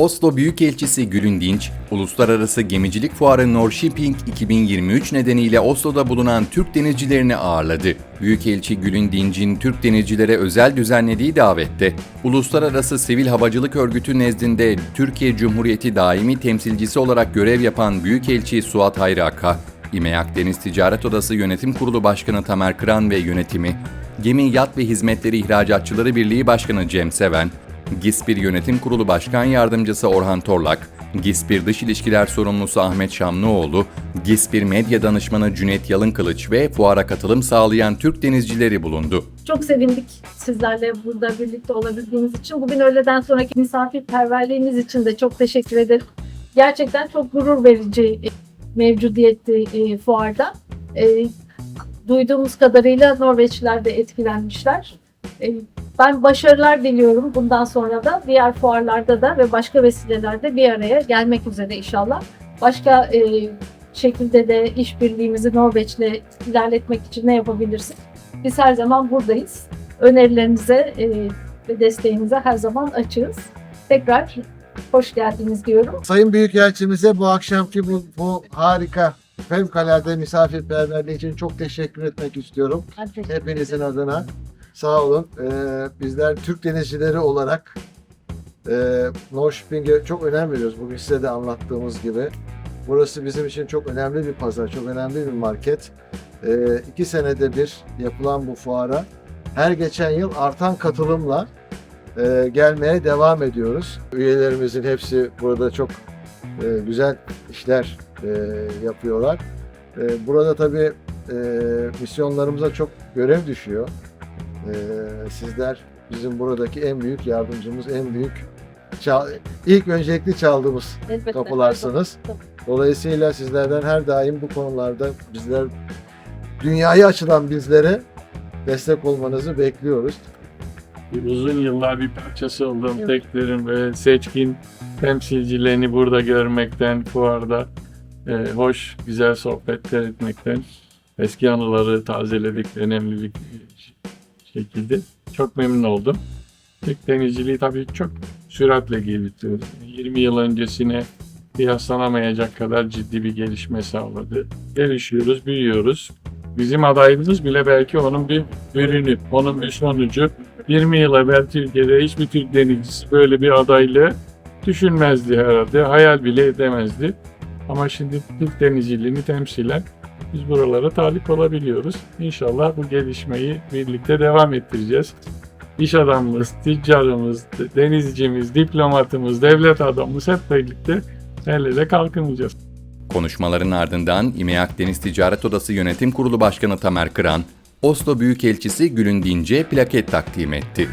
Oslo Büyükelçisi Gülün Dinç, Uluslararası Gemicilik Fuarı Norshipping 2023 nedeniyle Oslo'da bulunan Türk denizcilerini ağırladı. Büyükelçi Gülün Dinç'in Türk denizcilere özel düzenlediği davette, Uluslararası Sivil Havacılık Örgütü nezdinde Türkiye Cumhuriyeti daimi temsilcisi olarak görev yapan Büyükelçi Suat Hayri Aka, İMEAK Deniz Ticaret Odası Yönetim Kurulu Başkanı Tamer Kıran ve yönetimi, Gemi Yat ve Hizmetleri İhracatçıları Birliği Başkanı Cem Seven, GİSPİR Yönetim Kurulu Başkan Yardımcısı Orhan Torlak, GİSPİR Dış İlişkiler Sorumlusu Ahmet Şamlıoğlu, GİSPİR Medya Danışmanı Cüneyt Yalınkılıç ve fuara katılım sağlayan Türk denizcileri bulundu. Çok sevindik sizlerle burada birlikte olabildiğimiz için. Bugün öğleden sonraki misafirperverliğiniz için de çok teşekkür ederim. Gerçekten çok gurur verici e, mevcudiyetti e, fuarda. E, duyduğumuz kadarıyla Norveçliler de etkilenmişler. E, ben başarılar diliyorum bundan sonra da diğer fuarlarda da ve başka vesilelerde bir araya gelmek üzere inşallah. Başka e, şekilde de işbirliğimizi Norveç'le ilerletmek için ne yapabiliriz? Biz her zaman buradayız. Önerilerinize e, ve desteğinize her zaman açığız. Tekrar hoş geldiniz diyorum. Sayın Büyükelçimize bu akşamki bu, bu harika fevkalade misafirperverliği için çok teşekkür etmek istiyorum. Hepinizin adına. Sağ olun. Ee, bizler Türk denizcileri olarak e, Norrköping'e çok önem veriyoruz. Bugün size de anlattığımız gibi. Burası bizim için çok önemli bir pazar, çok önemli bir market. Ee, iki senede bir yapılan bu fuara her geçen yıl artan katılımla e, gelmeye devam ediyoruz. Üyelerimizin hepsi burada çok e, güzel işler e, yapıyorlar. E, burada tabii e, misyonlarımıza çok görev düşüyor. E, sizler bizim buradaki en büyük yardımcımız, en büyük çal- ilk öncelikli çaldığımız Elbette. kapılarsınız. Tabii. Dolayısıyla sizlerden her daim bu konularda bizler dünyaya açılan bizlere destek olmanızı bekliyoruz. Uzun yıllar bir parçası olduğum Evet. teklerin ve seçkin temsilcilerini burada görmekten, fuarda e, hoş, güzel sohbetler etmekten eski anıları tazeledik önemli bir şekilde. Çok memnun oldum. Türk denizciliği tabii çok süratle gelişiyor. 20 yıl öncesine kıyaslanamayacak kadar ciddi bir gelişme sağladı. Gelişiyoruz, büyüyoruz. Bizim adaylığımız bile belki onun bir ürünü, onun bir sonucu. 20 yıl evvel Türkiye'de hiçbir Türk denizcisi böyle bir adaylığı düşünmezdi herhalde. Hayal bile edemezdi. Ama şimdi Türk denizciliğini temsilen biz buralara talip olabiliyoruz. İnşallah bu gelişmeyi birlikte devam ettireceğiz. İş adamımız, tüccarımız, denizcimiz, diplomatımız, devlet adamımız hep birlikte el ele kalkınacağız. Konuşmaların ardından İMEAK Deniz Ticaret Odası Yönetim Kurulu Başkanı Tamer Kıran, Oslo Büyükelçisi Gülün Dinç'e plaket takdim etti.